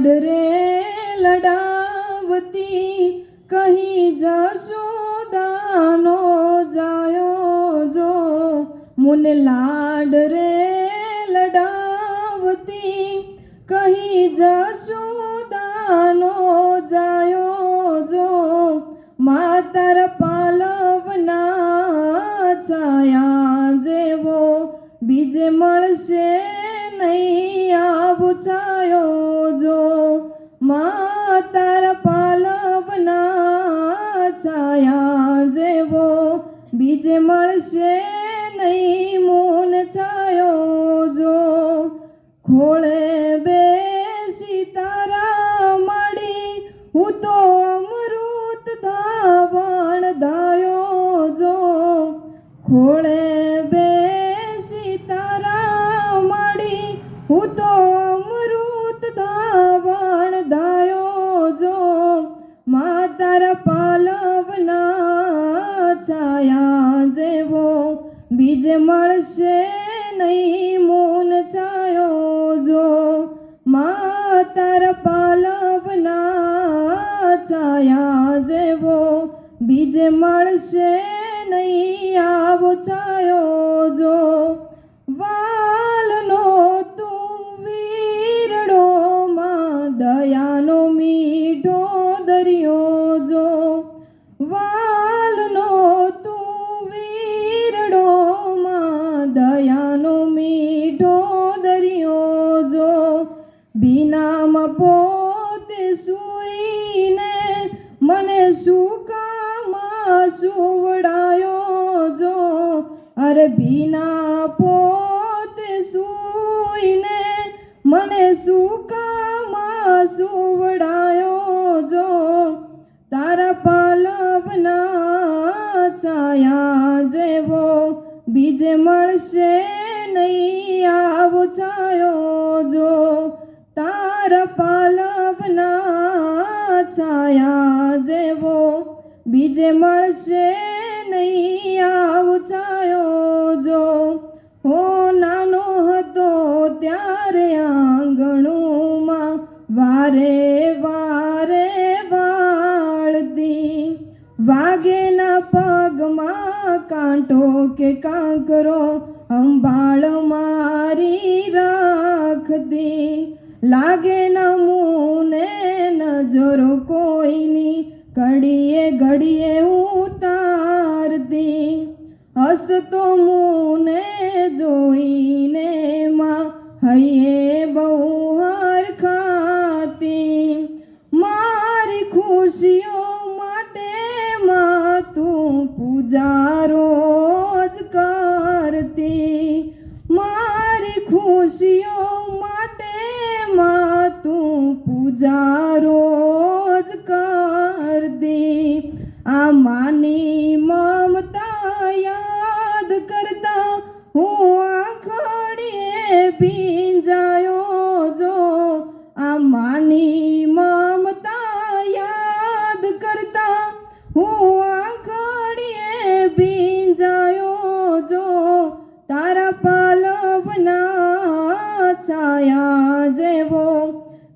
લાડ રે લડાવતી, કહી જશોદાનો જાયો જો. મુન લાડ રે લડાવતી, કહી જશોદાનો જાયો જો. માતર પાલવના છાયા જેવો, બીજે મળશે નહીં આવું માતર પાલવના છાયા જેવો બીજે મળશે નહીં મોન છાયો જો. ખોળે બે સીતારા મળી હું તો અમૃત ધાવણ ધાયો જો. ખોળે બે સીતારા મળી હું તો બીજ મળશે નહીં, મૂન છાયો જો. માતર પાલવના છાયા જેવો. બીજ મળશે નહીં, આવો છાયો જો. વાલનો તું વીરડો માં દયાનો મીઠો દરિયો જો. વાલનો બીનામાં પોતે સુઈને મને શું કામ સુવડાયો જો. અરે ભીના પોતે સુઈને મને શું કામ સુવડાયો જો. તારા પાલવના છાયા જેવો બીજે મળશે નહીં આવો છાયો જો. બીજે મળશે નહીં આવચાયો જો હો નાનો હતો ત્યારે આંગણુમાં વારે વારે વાળતી. વાગેના પગમાં કાંટો કે કાંકરો અંબાળ મારી રાખતી. લાગે ન મુને નજરો કોઈની ઘડીએ ઘડીએ ઉતારતી હસતો મુને જોઈને માં હૈયે બહુ હરખાતી મારી ખુશીઓ માટે માં તું પૂજા રોજ કરતી. મારી ખુશીઓ માટે માં તું પૂજા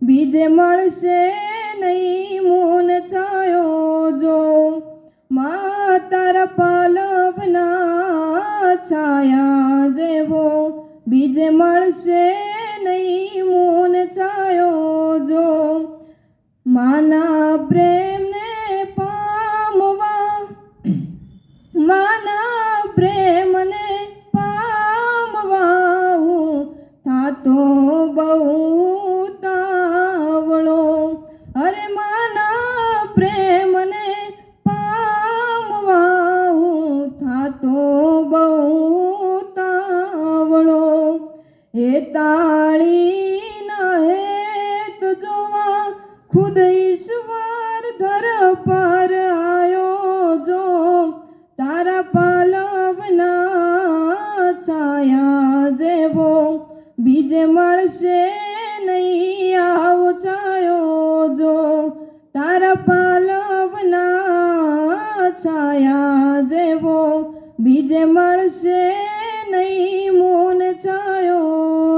બીજે મળશે નહીં, મૂન છાયો જો. માતર પલવના છાયા જેવો. બીજે મળશે નહીં, મૂન છાયો જો. માના પ્રેમને પામવા. માના પ્રેમને પામવા હું થાતો બહુ ઈશ્વર ધર પર આયો જો, તારા પાલવના છાયા જેવો. બીજે મળશે નહીં આવો છાયો જો, તારા પાલવના છાયા જેવો. બીજે મળશે નહીં મોન છાયો